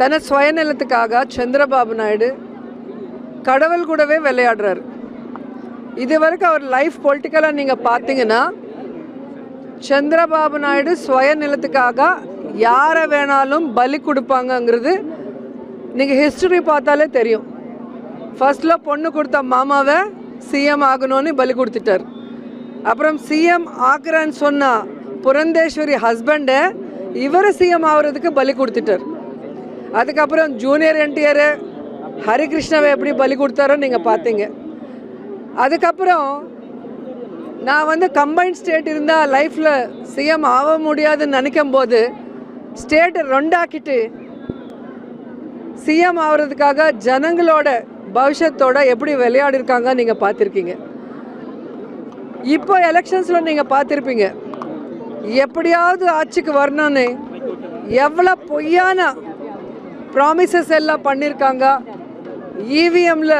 தன சுயநலத்துக்காக சந்திரபாபு நாயுடு கடவுள் கூடவே விளையாடுறாரு. இது வரைக்கும் அவர் லைஃப் பொலிட்டிக்கலாக நீங்கள் பார்த்தீங்கன்னா சந்திரபாபு நாயுடு சுயநலத்துக்காக யாரை வேணாலும் பலி கொடுப்பாங்கங்கிறது நீங்கள் ஹிஸ்டரி பார்த்தாலே தெரியும். ஃபஸ்ட்டில் பொண்ணு கொடுத்த மாமாவை சிஎம் ஆகணும்னு பலி கொடுத்துட்டார். அப்புறம் சிஎம் ஆக்குறேன்னு சொன்ன புரந்தேஸ்வரி ஹஸ்பண்டை இவர் சிஎம் ஆகுறதுக்கு பலி கொடுத்துட்டார். அதுக்கப்புறம் ஜூனியர் என்டிஆர் ஹரிகிருஷ்ணாவை எப்படி பலி கொடுத்தாரோ நீங்கள் பார்த்தீங்க. அதுக்கப்புறம் நான் வந்து கம்பைன் ஸ்டேட் இருந்தால் லைஃப்பில் சிஎம் ஆக முடியாதுன்னு நினைக்கும் போது ஸ்டேட்டை ரெண்டாக்கிட்டு சிஎம் ஆகிறதுக்காக ஜனங்களோட பவிஷத்தோட எப்படி விளையாடிருக்காங்க நீங்கள் பார்த்துருக்கீங்க. இப்போ எலெக்ஷன்ஸில் நீங்கள் பார்த்துருப்பீங்க. எப்படியாவது ஆட்சிக்கு வரணும்னு எவ்வளோ பொய்யான ப்ராமிசஸ் எல்லாம் பண்ணியிருக்காங்க இவிஎம்மில்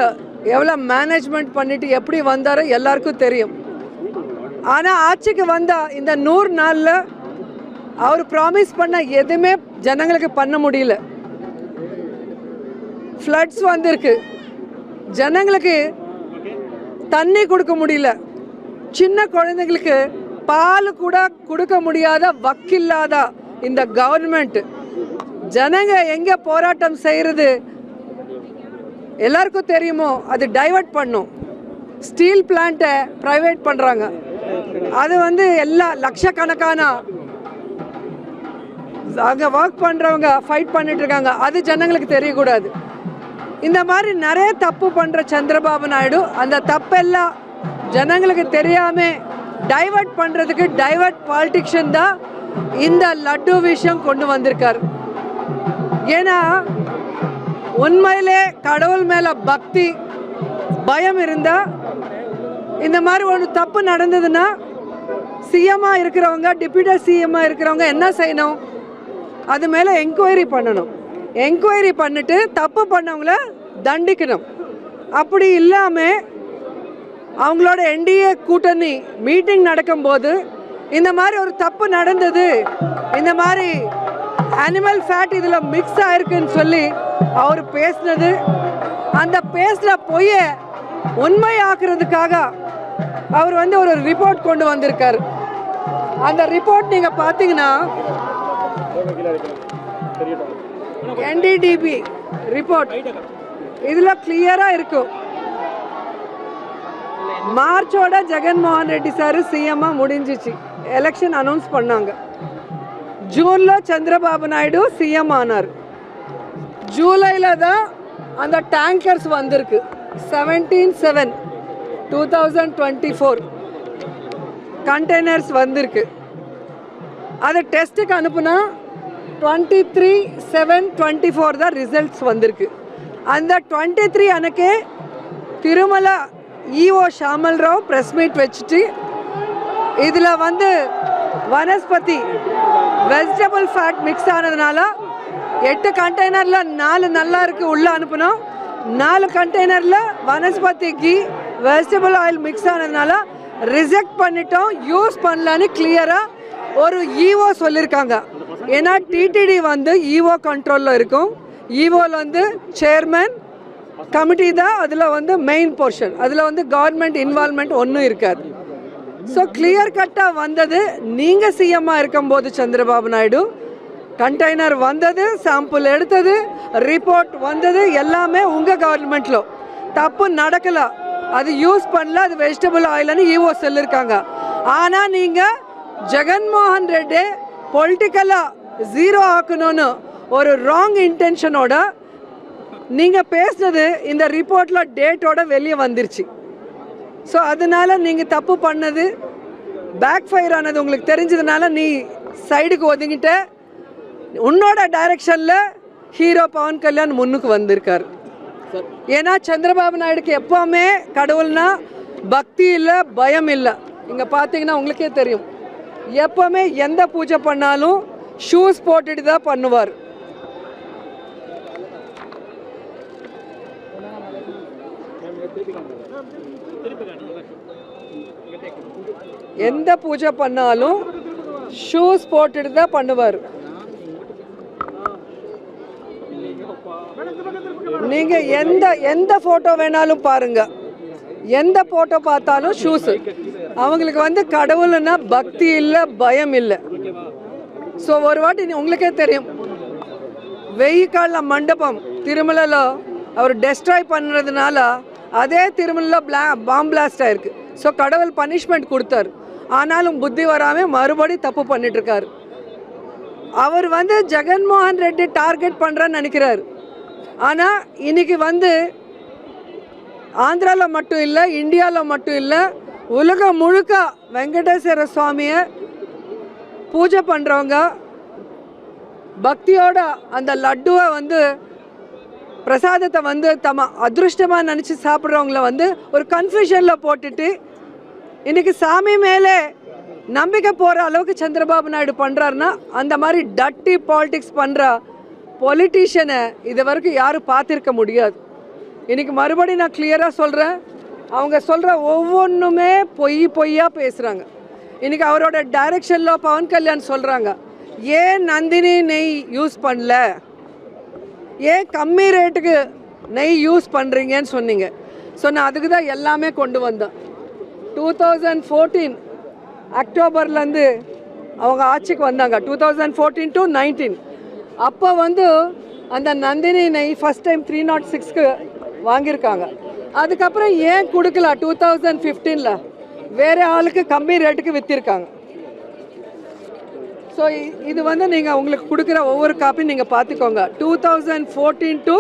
எவ்வளோ மேனேஜ்மெண்ட் பண்ணிட்டு எப்படி வந்தாரோ எல்லாருக்கும் தெரியும். ஆனால் ஆட்சிக்கு வந்தால் இந்த நூறு நாளில் அவர் ப்ராமிஸ் பண்ண எதுவுமே ஜனங்களுக்கு பண்ண முடியல. ஃப்ளட்ஸ் வந்திருக்கு. ஜனங்களுக்கு தண்ணி கொடுக்க முடியல. சின்ன குழந்தைங்களுக்கு பால் கூட கொடுக்க முடியாத வக்கில்லாத இந்த கவர்மெண்ட்டு ஜனங்க எங்க போராட்டம் செய்யறது? எல்லாருக்கும் தெரியுமோ? அது டைவர்ட் பண்ணும். ஸ்டீல் பிளான்ட்டை ப்ரைவேட் பண்ணுறாங்க அது வந்து எல்லா லட்சக்கணக்கான அங்கே ஒர்க் பண்ணுறவங்க ஃபைட் பண்ணிட்டு இருக்காங்க. அது ஜனங்களுக்கு தெரியக்கூடாது. இந்த மாதிரி நிறைய தப்பு பண்ணுற சந்திரபாபு நாயுடு அந்த தப்பெல்லாம் ஜனங்களுக்கு தெரியாமல் டைவர்ட் பண்ணுறதுக்கு டைவர்ட் பாலிட்டிக்ஷன் தான் இந்த லட்டு விஷயம் கொண்டு வந்திருக்கார். ஏன்னா உண்மையிலே கடவுள் மேலே பக்தி பயம் இருந்தால் இந்த மாதிரி ஒரு தப்பு நடந்ததுன்னா சிஎம்மாக இருக்கிறவங்க டிப்யூட்டி சிஎம்மாக இருக்கிறவங்க என்ன செய்யணும்? அது மேலே என்கொயரி பண்ணணும். என்கொயரி பண்ணிட்டு தப்பு பண்ணவங்கள தண்டிக்கணும். அப்படி இல்லாமல் அவங்களோட என்டிஏ கூட்டணி மீட்டிங் நடக்கும்போது இந்த மாதிரி ஒரு தப்பு நடந்தது இந்த மாதிரி அனிமல் ஃபேட் இதில் மிக்ஸ் ஆயிருக்குன்னு சொல்லி அவர் பேசினது. அந்த பேசுகிற பொய்யை உண்மையாக்குறதுக்காக அவர் வந்து ஒரு ரிப்போர்ட் கொண்டு வந்திருக்காரு. அந்த ரிப்போர்ட் நீங்கள் பார்த்தீங்கன்னா என்டிடிபி ரிப்போர்ட் இதில் கிளியராக இருக்கும் மார்ச்சோட ஜெகன்மோகன் ரெட்டி சார் சிஎம்மாக முடிஞ்சிச்சு. எலெக்ஷன் அனௌன்ஸ் பண்ணாங்க. ஜூனில் சந்திரபாபு நாயுடு சிஎம் ஆனார். ஜூலையில் தான் அந்த டேங்கர்ஸ் வந்திருக்கு. Seventeen seven two thousand twenty four containers வந்திருக்கு. அது டெஸ்ட்டுக்கு அனுப்புனா twenty three seven twenty four தான் ரிசல்ட்ஸ் வந்திருக்கு. அந்த டுவெண்ட்டி த்ரீ அன்னைக்கே Tirumala E O Shyamala Rao press meet வச்சுட்டு இதில் வந்து வனஸ்பதி வெஜிடபிள் ஃபேட் மிக்ஸ் ஆனதுனால எட்டு கண்டெய்னரில் நாலு நல்லா இருக்குது உள்ளே அனுப்பணும் நாலு கண்டெய்னரில் vanaspati ghee vegetable oil mix ஆனதுனால ரிஜெக்ட் பண்ணிட்டோம் யூஸ் பண்ணலான்னு கிளியராக ஒரு ஈஓ சொல்லியிருக்காங்க ஏன்னா டிடிடி வந்து ஈஓ கண்ட்ரோலில் இருக்கும். ஈஓவில் வந்து சேர்மன் கமிட்டி தான் அதில் வந்து மெயின் போர்ஷன் அதில் வந்து கவர்மெண்ட் இன்வால்மெண்ட் ஒன்றும் இருக்காது. ஸோ கிளியர் கட்டாக வந்தது. நீங்கள் சிஎம்மாக இருக்கும்போது சந்திரபாபு நாயுடு. கண்டெய்னர் வந்தது சாம்பிள் எடுத்தது ரிப்போர்ட் வந்தது எல்லாமே உங்கள் கவர்மெண்ட்டில் தப்பு நடக்கல. அது யூஸ் பண்ணல அது வெஜிடபிள் ஆயில்னு ஈஓ சொல்லியிருக்காங்க ஆனால் நீங்கள் ஜெகன்மோகன் ரெட்டி பொலிட்டிக்கலாக ஜீரோ ஆக்கணும்னு ஒரு ராங் இன்டென்ஷனோட நீங்கள் பேசுனது இந்த ரிப்போர்ட்டில் டேட்டோட வெளியே வந்துருச்சு. ஸோ அதனால நீங்கள் தப்பு பண்ணது பேக் ஃபயர் ஆனது உங்களுக்கு தெரிஞ்சதுனால நீ சைடுக்கு ஒதுங்கிட்ட. உன்னோட டைரக்ஷனில் ஹீரோ பவன் கல்யாண் முன்னுக்கு வந்திருக்கார். ஏன்னா சந்திரபாபு நாயுடுக்கு எப்போவுமே கடவுள்னா பக்தி இல்லை பயம் இல்லை. இங்கே பார்த்தீங்கன்னா உங்களுக்கே தெரியும். எப்போவுமே எந்த பூஜை பண்ணாலும் ஷூஸ் போட்டுட்டு தான் பண்ணுவார். எந்த பூஜை பண்ணாலும் ஷூஸ் போட்டுட்டு தான் பண்ணுவார். நீங்க எந்த எந்த போட்டோ வேணாலும் பாருங்க. எந்த போட்டோ பார்த்தாலும் ஷூஸ் அவங்களுக்கு வந்து கடவுள்னா பக்தி இல்லை பயம் இல்லை. ஸோ ஒரு வாட்டி உங்களுக்கே தெரியும். வெய்யக்கால மண்டபம் திருமலையில் அவர் டெஸ்ட்ராய் பண்ணுறதுனால அதே திருமலையில் பிளா பாம்பிளாஸ்ட் ஆயிருக்கு. ஸோ கடவுள் பனிஷ்மெண்ட் கொடுத்தாரு. ஆனாலும் புத்தி வராமல் மறுபடி தப்பு பண்ணிட்டுருக்காரு. அவர் வந்து ஜெகன்மோகன் ரெட்டி டார்கெட் பண்ணுறான்னு நினைக்கிறார். ஆனால் இன்றைக்கி வந்து ஆந்திராவில் மட்டும் இல்லை இந்தியாவில் மட்டும் இல்லை உலகம் முழுக்க வெங்கடேஸ்வர சுவாமியை பூஜை பண்ணுறவங்க பக்தியோட அந்த லட்டுவை வந்து பிரசாதத்தை வந்து தம அதிருஷ்டமாக நினச்சி சாப்பிட்றவங்கள வந்து ஒரு கன்ஃபியூஷனில் போட்டுட்டு இன்னைக்கு சாமி மேலே நம்பிக்கை போகிற அளவுக்கு சந்திரபாபு நாயுடு பண்ணுறாருன்னா அந்த மாதிரி டட்டி பாலிடிக்ஸ் பண்ணுற பொலிட்டீஷியனை இது வரைக்கும் யாரும் பார்த்துருக்க முடியாது. இன்னைக்கு மறுபடியும் நான் கிளியராக சொல்கிறேன் அவங்க சொல்கிற ஒவ்வொன்றுமே பொய் பொய்யா பேசுகிறாங்க இன்னைக்கு அவரோட டைரக்ஷனில் பவன் கல்யாண் சொல்கிறாங்க ஏன் நந்தினி நெய் யூஸ் பண்ணல? ஏன் கம்மி ரேட்டுக்கு நெய் யூஸ் பண்ணுறீங்கன்னு சொன்னீங்க? ஸோ நான் அதுக்கு தான் எல்லாமே கொண்டு வந்தேன் டூ தௌசண்ட் ஃபோர்டீன் அக்டோபர்லேருந்து அவங்க ஆட்சிக்கு வந்தாங்க. Two thousand fourteen to nineteen அப்போ வந்து அந்த நந்தினி நெய் ஃபஸ்ட் டைம் த்ரீ நாட் சிக்ஸ்க்கு வாங்கியிருக்காங்க. அதுக்கப்புறம் ஏன் கொடுக்கல டூ தௌசண்ட் ஃபிஃப்டீனில் வேறு ஆளுக்கு கம்மி ரேட்டுக்கு விற்றிருக்காங்க ஸோ இது வந்து நீங்கள் உங்களுக்கு கொடுக்குற ஒவ்வொரு காப்பி நீங்கள் பார்த்துக்கோங்க two thousand fourteen to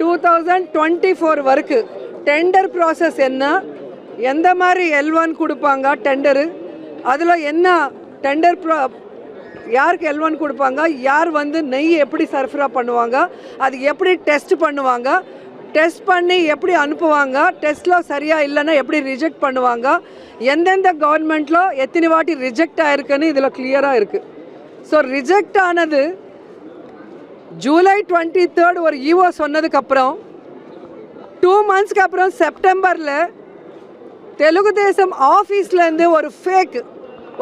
two thousand twenty four வரைக்கும் டெண்டர் ப்ராசஸ் என்ன? எந்த மாதிரி எல் ஒன் கொடுப்பாங்க டெண்டரு அதில் என்ன டெண்டர் ப்ரா யாருக்கு எல் ஒன் கொடுப்பாங்க? யார் வந்து நெய் எப்படி சர்ஃபரா பண்ணுவாங்க? அது எப்படி டெஸ்ட் பண்ணுவாங்க? டெஸ்ட் பண்ணி எப்படி அனுப்புவாங்க? டெஸ்ட்டில் சரியாக இல்லைன்னா எப்படி ரிஜெக்ட் பண்ணுவாங்க? எந்தெந்த கவர்மெண்ட்டில் எத்தனை வாட்டி ரிஜெக்ட் ஆயிருக்குன்னு இதில் கிளியராக இருக்குது ஸோ ரிஜெக்ட் ஆனது ஜூலை டுவெண்ட்டி தேர்ட் ஒரு ஈஓ சொன்னதுக்கப்புறம் டூ மந்த்ஸ்க்கு அப்புறம் செப்டம்பரில் தெலுங்கு தேசம் ஆஃபீஸ்லேருந்து ஒரு ஃபேக்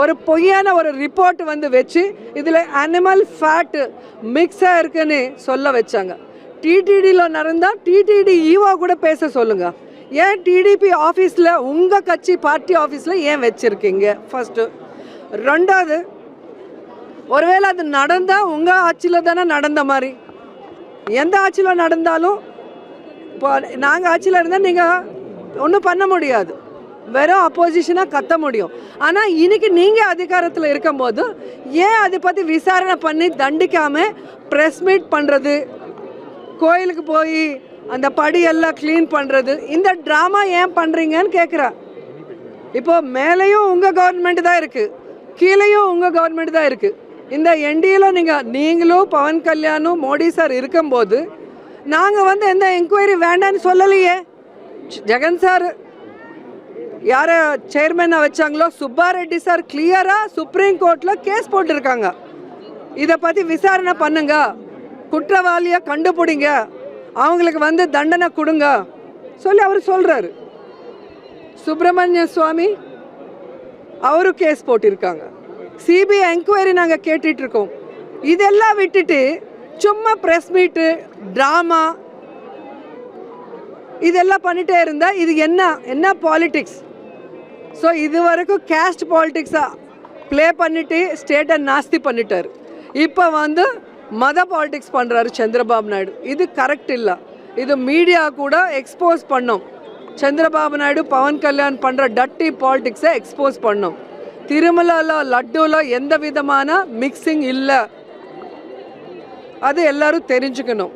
ஒரு பொய்யான ஒரு ரிப்போர்ட் வந்து வச்சு இதில் அனிமல் ஃபேட்டு மிக்ஸாக இருக்குன்னு சொல்ல வச்சாங்க. டிடிடியில் நடந்தால் டிடிடி ஈவா கூட பேச சொல்லுங்கள் ஏன் டிடிபி ஆஃபீஸில் உங்கள் கட்சி பார்ட்டி ஆஃபீஸில் ஏன் வச்சுருக்கீங்க? ஃபஸ்ட்டு ரெண்டாவது ஒருவேளை அது நடந்தால் உங்கள் ஆட்சியில் தானே நடந்த மாதிரி. எந்த ஆட்சியில் நடந்தாலும் இப்போ நாங்கள் ஆட்சியில் இருந்தால் நீங்கள் ஒன்றும் பண்ண முடியாது. வெறும் அப்போசிஷனாக கத்த முடியும். ஆனால் இன்னைக்கு நீங்கள் அதிகாரத்தில் இருக்கும்போது ஏன் அதை பற்றி விசாரணை பண்ணி தண்டிக்காமல் ப்ரெஸ் மீட் பண்ணுறது கோயிலுக்கு போய் அந்த படியெல்லாம் க்ளீன் பண்ணுறது இந்த ட்ராமா ஏன் பண்ணுறீங்கன்னு கேட்குறேன் இப்போ மேலேயும் உங்கள் கவர்மெண்ட் தான் இருக்குது கீழேயும் உங்கள் கவர்மெண்ட் தான் இருக்குது இந்த என்டிஏல நீங்கள் நீங்களும் பவன் கல்யாணும் மோடி சார் இருக்கும்போது நாங்கள் வந்து எந்த என்கொயரி வேண்டான்னு சொல்லலையே. ஜெகன் சார் யாரை சேர்மனாக வச்சாங்களோ சுப்பாரெட்டி சார் கிளியராக சுப்ரீம் கோர்ட்டில் கேஸ் போட்டிருக்காங்க. இதை பற்றி விசாரணை பண்ணுங்க. குற்றவாளியை கண்டுபிடிங்க. அவங்களுக்கு வந்து தண்டனை கொடுங்க. சொல்லி அவர் சொல்கிறாரு சுப்பிரமணிய சுவாமி அவரும் கேஸ் போட்டிருக்காங்க. சிபிஐ என்கொயரி நாங்கள் கேட்டுட்டு இருக்கோம் இதெல்லாம் விட்டுட்டு சும்மா ப்ரெஸ் மீட்டு ட்ராமா இதெல்லாம் பண்ணிட்டே இருந்தால் இது என்ன? என்ன பாலிடிக்ஸ் ஸோ இது வரைக்கும் கேஸ்ட் பாலிட்டிக்ஸை ப்ளே பண்ணிட்டு ஸ்டேட்டை நாஸ்தி பண்ணிட்டார். இப்போ வந்து மத பாலிடிக்ஸ் பண்ணுறாரு சந்திரபாபு நாயுடு. இது கரெக்ட் இல்லை. இது மீடியா கூட எக்ஸ்போஸ் பண்ணோம். சந்திரபாபு நாயுடு பவன் கல்யாண் பண்ணுற டட்டி பாலிடிக்ஸை எக்ஸ்போஸ் பண்ணோம். திருமலால லட்டுவில் எந்த விதமான மிக்சிங் இல்லை. அது எல்லாரும் தெரிஞ்சுக்கணும்.